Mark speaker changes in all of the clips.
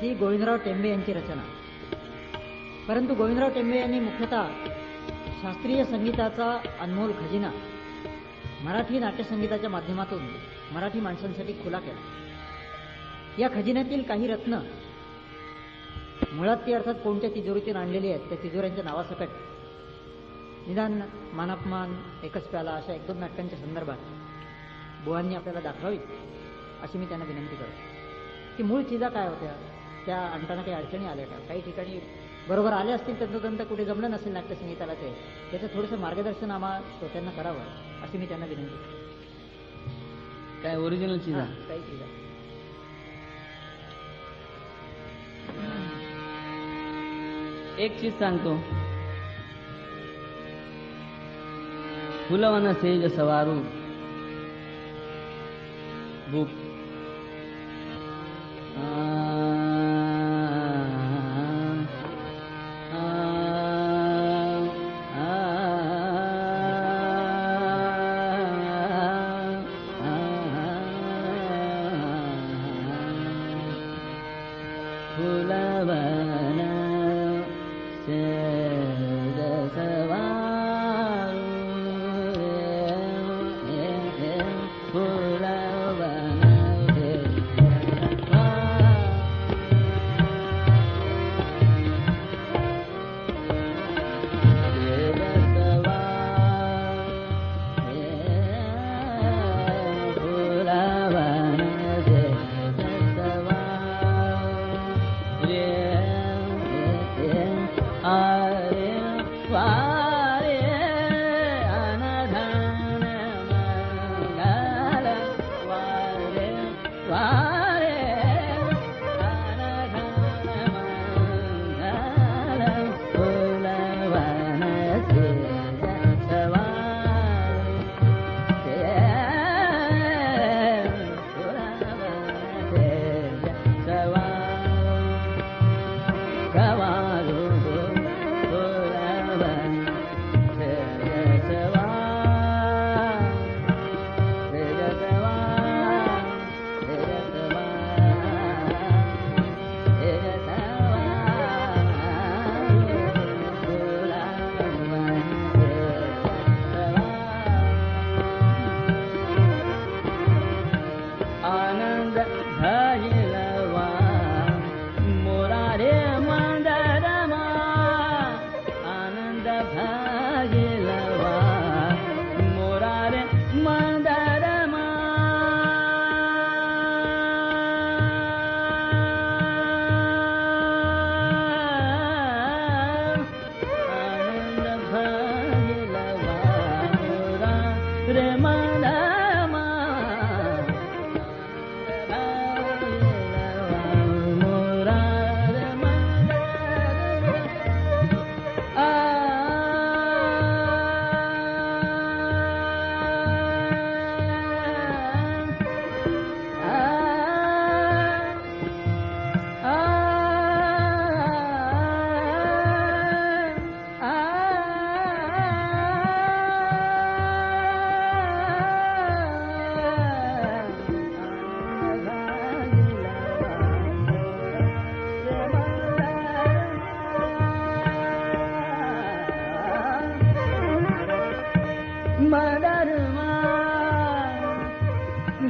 Speaker 1: ही गोविंदराव टेंबे यांची रचना. परंतु गोविंदराव टेंबे यांनी मुख्यतः शास्त्रीय संगीताचा अनमोल खजिना मराठी नाट्यसंगीताच्या माध्यमातून मराठी माणसांसाठी खुला केला. या खजिन्यातील काही रत्न मुळात ती अर्थात कोणत्या तिजोरीतून आणलेली आहेत त्या तिजोऱ्यांच्या नावासकट निदान मानापमान एकच प्याला अशा एक दोन नाटकांच्या संदर्भात बुवांनी आपल्याला दाखवावी अशी मी त्यांना विनंती करतो. की मूळ चिजा काय होत्या? त्या आणताना काही अडचणी आल्या का? काही ठिकाणी बरोबर आले असतील तंतोतंत कुठे जमलं नसेल नाट्यसंगीताला ते त्याचं थोडंसं मार्गदर्शन आम्हा श्रोत्यांना करावं अशी मी त्यांना विनंती करतो.
Speaker 2: काय ओरिजिनल चीज
Speaker 1: काही चिजा
Speaker 2: एक चीज सांगतो. फुलवन सेज सवारू बुक yeah.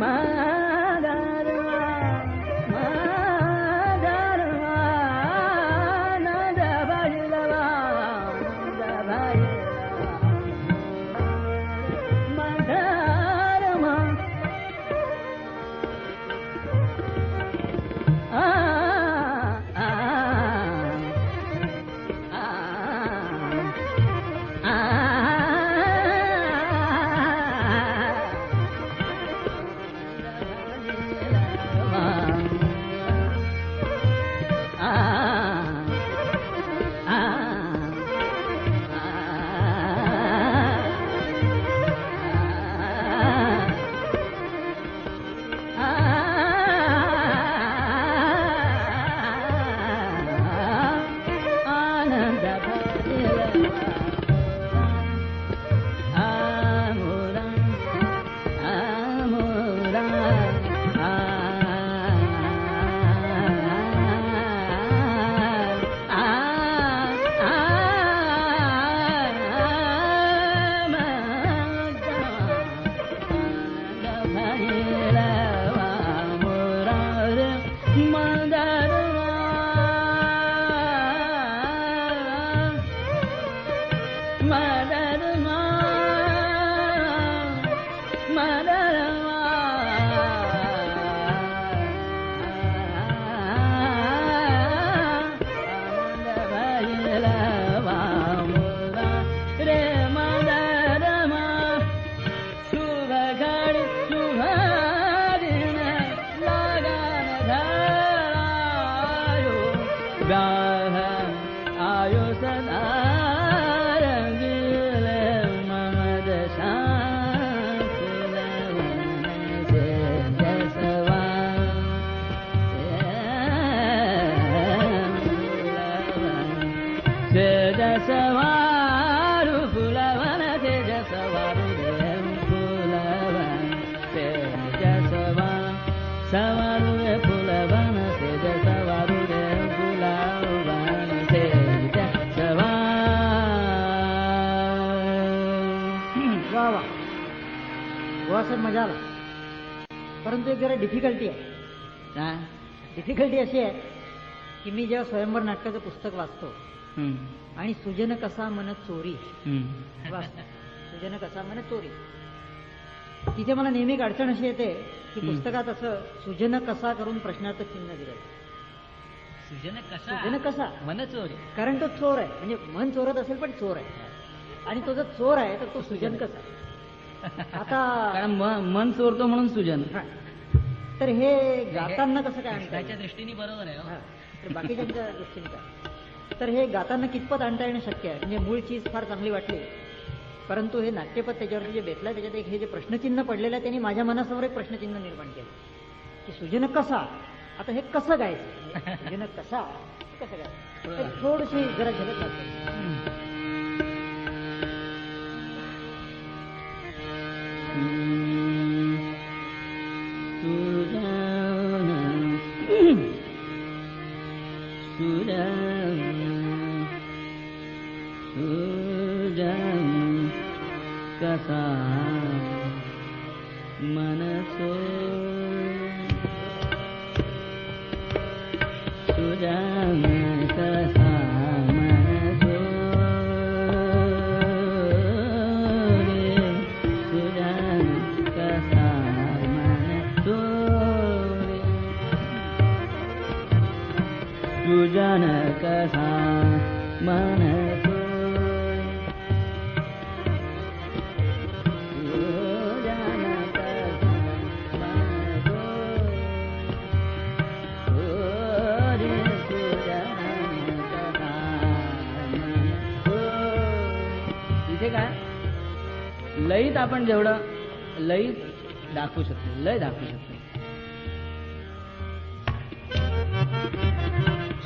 Speaker 2: my மலருமா तेजसवारु फुलवन तेजसवारु देव फुलवन तेजसवा सवारु रे फुलवन तेजसवारु देव फुलवन तेजसवा
Speaker 1: वा वा. वा सर मजा आला. परंतु एक जरा डिफिकल्टी आहे. डिफिकल्टी अशी आहे की मी जेव्हा स्वयंवर नाटकाचं पुस्तक वाचतो आणि सुजन कसा मन चोरी. सुजन कसा मन चोरी. तिथे मला नेहमी अडचण अशी येते की. पुस्तकात असं सुजन कसा करून प्रश्नार्थ चिन्ह दिलं
Speaker 2: सुजन
Speaker 1: सुजन कसा?
Speaker 2: मन चोरी.
Speaker 1: कारण तो चोर आहे. म्हणजे मन चोरत असेल पण चोर आहे. आणि तो जर चोर आहे तर तो सुजन कसा आता
Speaker 2: मन चोरतो म्हणून सुजन.
Speaker 1: हा. तर हे गाताना कसं काय?
Speaker 2: दृष्टीने बरोबर आहे हो.
Speaker 1: तर बाकीच्यांच्या दृष्टीने काय? तर हे गाताना कितपत आणता येणं शक्य आहे? म्हणजे मूळ चीज फार चांगली वाटली. परंतु हे नाट्यपद त्याच्यावरती जे बेतलं त्याच्यात एक हे जे प्रश्नचिन्ह पडलेलं आहे त्यांनी माझ्या मनासमोर एक प्रश्नचिन्ह निर्माण केलं. की सुजन कसा? आता हे कसं गायचं? सुजन कसा? कसं गायचं? थोडीशी जरा झलक लागते
Speaker 2: कसा मनसो लयीत आपण जेवढं लयीत दाखवू शकतो लय दाखवू शकतो.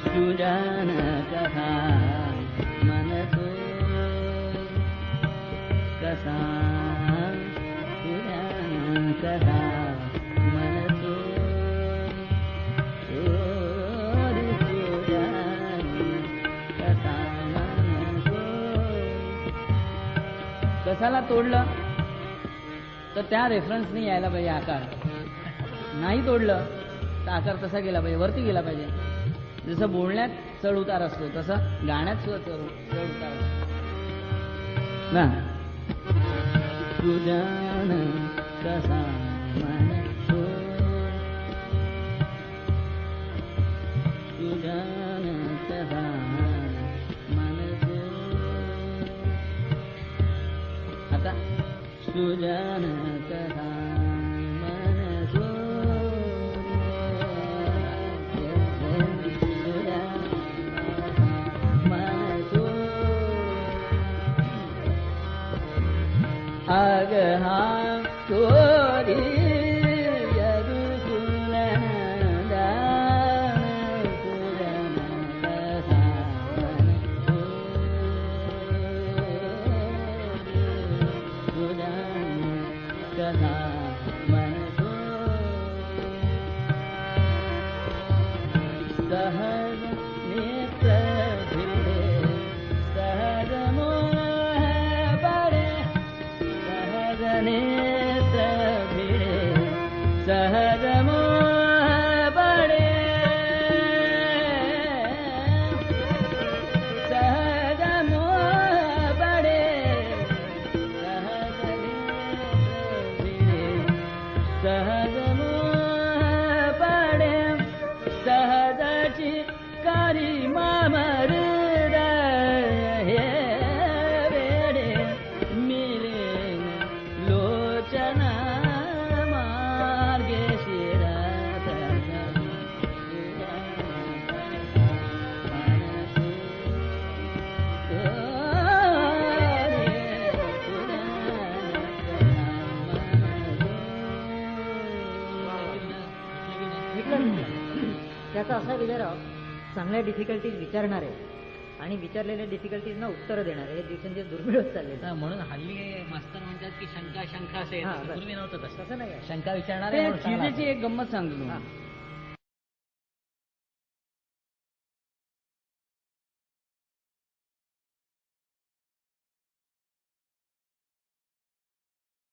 Speaker 2: सुजान कथा मनसो कसा? सुजान कथा मनसो कथा मनसो कसाला तोडलं? तर त्या रेफरन्सनी यायला पाहिजे आकार. नाही तोडलं तर आकार तसा गेला पाहिजे वरती गेला पाहिजे. जसं बोलण्यात चढ उतार असतो तसं गाण्यात सुद्धा चढ चढ उतार असतो. ना? सुजान कसा सुजान कथा मनसो मनसो अगहा चोरी जहाँ
Speaker 1: विजयराव चांगल्या डिफिकल्टीज विचारणारे आणि विचारलेल्या डिफिकल्टीजना उत्तरं देणारे हे दिवसेंदिवस दुर्मिळ होत चालले
Speaker 3: म्हणून हल्ली मास्तर म्हणतात की शंका शंका असेल
Speaker 1: हा, बस.
Speaker 3: पूर्वी नव्हतं तसं
Speaker 1: तसं नाही आहे.
Speaker 3: शंका विचारणार
Speaker 2: एक गंमत सांगतो. तुम्हाला